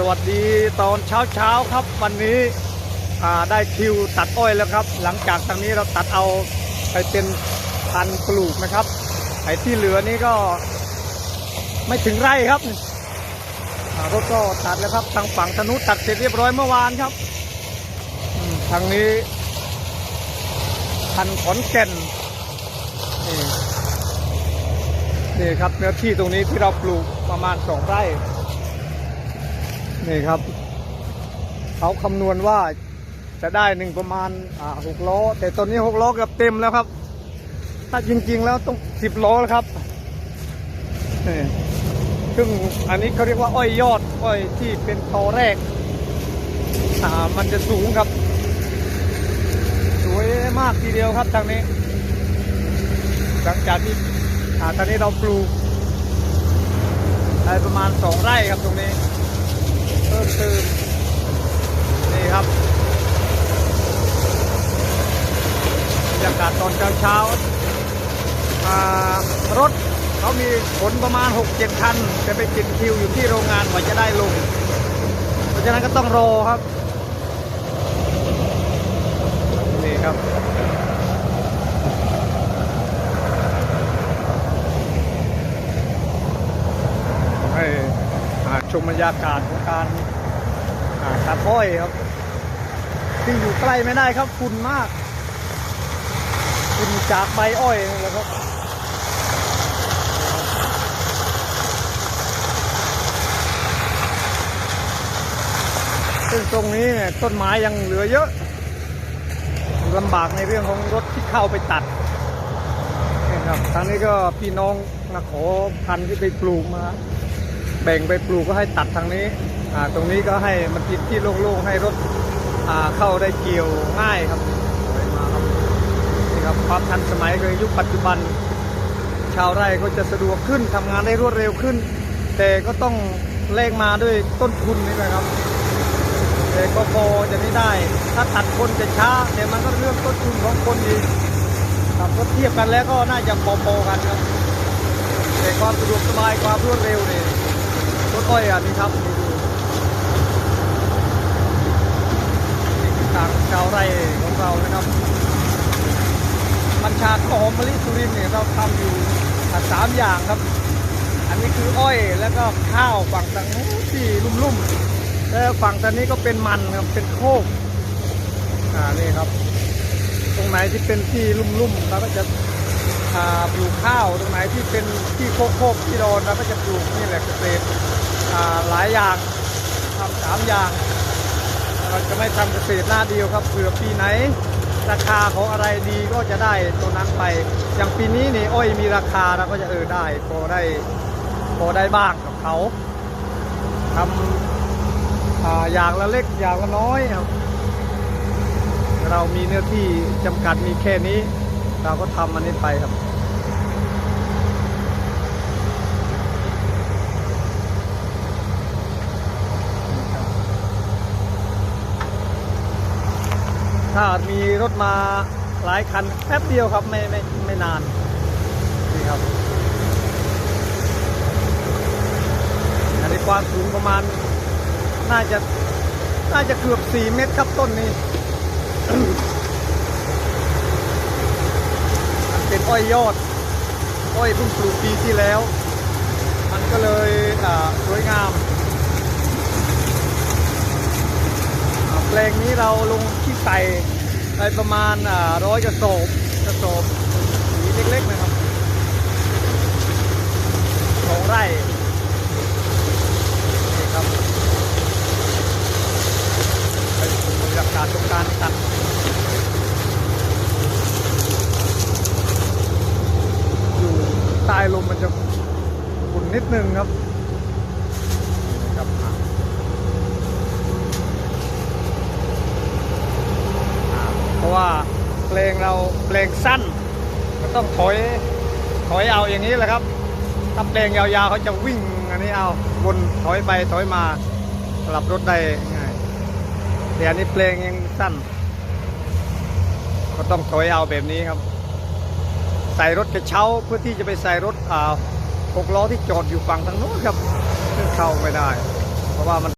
สวัสดีตอนเช้าเช้าๆครับ วันนี้ได้คิวตัดอ้อยแล้วครับ หลังจากทางนี้เราตัดเอาไปเป็นพันปลูกนะครับไอ้ที่เหลือนี่ก็ไม่ถึงไร่ครับรถก็ตัดแล้วครับทางฝั่งธนุตัดเสร็จเรียบร้อยเมื่อวานครับทางนี้พันขอนแก่นนี่ครับเนื้อที่ตรงนี้ที่เราปลูกประมาณสองไร่ นี่ครับ เขาคำนวณว่าจะได้หนึ่งประมาณอ่าหกล้อ แต่ตอนนี้หกล้อเกือบเต็มแล้วครับ ถ้าจริง ๆ แล้วต้องสิบล้อแล้วครับนี่ซึ่งอันนี้เขาเรียกว่าอ้อยยอด อ้อยที่เป็นตอแรก อ่า มันจะสูงครับ สวยมากทีเดียวครับทางนี้ หลังจากที่อ่าตอนนี้เราปลูกได้ประมาณสองไร่ครับตรงนี้ เพิ่มเติมนี่ครับบรรยากาศตอนเช้าเช้าๆรถเขามีขนประมาณ 6-7 คันจะไปติดคิวอยู่ที่โรงงานกว่าจะได้ลง เพราะฉะนั้นก็ต้องรอครับ นี่ครับ ให้อ่าช มบรรยากาศของการอ่าตัดอ้อยครับ ที่อยู่ใกล้ไม่ได้ครับฝุ่นมากฝุ่นจากใบอ้อยนี่แหละครับซึ่งตรงนี้เนี่ยต้นไม้ยังเหลือเยอะลำบากในเรื่องของรถที่เข้าไปตัดนี่ครับทางนี้ก็พี่น้องมาขอพันธุ์ที่ไปปลูกมา แบ่งไปปลูกก็ให้ตัดทางนี้ตรงนี้ก็ให้มันติดที่โล่งๆให้รถเข้าได้เกี่ยวง่ายครับสวยมาครับนี่ครับความทันสมัยคือยุคปัจจุบัน ชาวไร่ก็จะสะดวกขึ้นทำงานได้รวดเร็วขึ้น แต่ก็ต้องแลกมาด้วยต้นทุนนี่แหละครับแต่ก็พอจะไม่ได้ ถ้าตัดคนจะช้าแต่มันก็เรื่องต้นทุนของคนดีครับก็เทียบกันแล้วก็น่าจะพอๆกันครับแต่ความสะดวกสบายความรวดเร็วเนี่ย ถอ้อยอันนี้ครับนี่ดูนี่คือทางชาวไร่ของเรานะครับบัญชาข้าวหอมมะลิสุรินเนี่ยเราทำอยู่สามอย่างครับ อันนี้คืออ้อยแล้วก็ข้าวฝั่งทางนู้นที่ลุ่มๆแล้วฝั่งทางนี้ก็เป็นมันครับเป็นโคกอ่านี่ครับ ตรงไหนที่เป็นที่ลุ่มๆเราก็จะปลูกข้าวตรงไหนที่เป็นที่โคกโคกที่โดนเราก็จะปลูกนี่แหละเกษตร หลายอย่างทำสามอย่าง เราจะไม่ทำเกษตรหน้าเดียวครับเผื่อปีไหน ราคาของอะไรดีก็จะได้ตัวนั้นไป อย่างปีนี้นี่อ้อยมีราคาเราก็จะเออได้พอได้พอได้บ้างกับเขาทำอย่างละเล็กอย่างละน้อยครับเรามีเนื้อที่จำกัดมีแค่นี้ เราก็ทำมันนี้ไปครับ ถ้ามีรถมาหลายคันแป๊บเดียวครับไม่ไม่ไม่นานนี่ครับอันนี้ความสูงประมาณ น่าจะน่าจะเกือบ 4 เมตรครับต้นนี้มันเป็นอ้อยยอด อ้อยเพิ่งปลูกปีที่แล้ว มันก็เลยสวยงาม อ่าแปลงนี้เราลงที่ใส่ไปประมาณร้อยกระสอบกระสอบสีเล็กๆนะครับสองไร่นี่ครับไปชมบรรยากาศตรงการตัดอยู่ใต้ลมมันจะฝุ่นนิดนึงครับนี่ครับอะอ่าเพราะ ว่าเพลงเราเพลงสั้นก็ต้องถอยถอยเอาอย่างนี้แหละครับ ถ้าเพลงยาวๆเขาจะวิ่งอันนี้เอาวนถอยไปถอยมาสลับรถได้ง่ายแต่อันนี้เพลงยังสั้น ก็ต้องถอยเอาแบบนี้ครับ ใส่รถกระเช้าเพื่อที่จะไปใส่รถอ่าหกล้อที่จอดอยู่ฝั่งทางโน้นครับเข้าไม่ได้ เพราะว่ามัน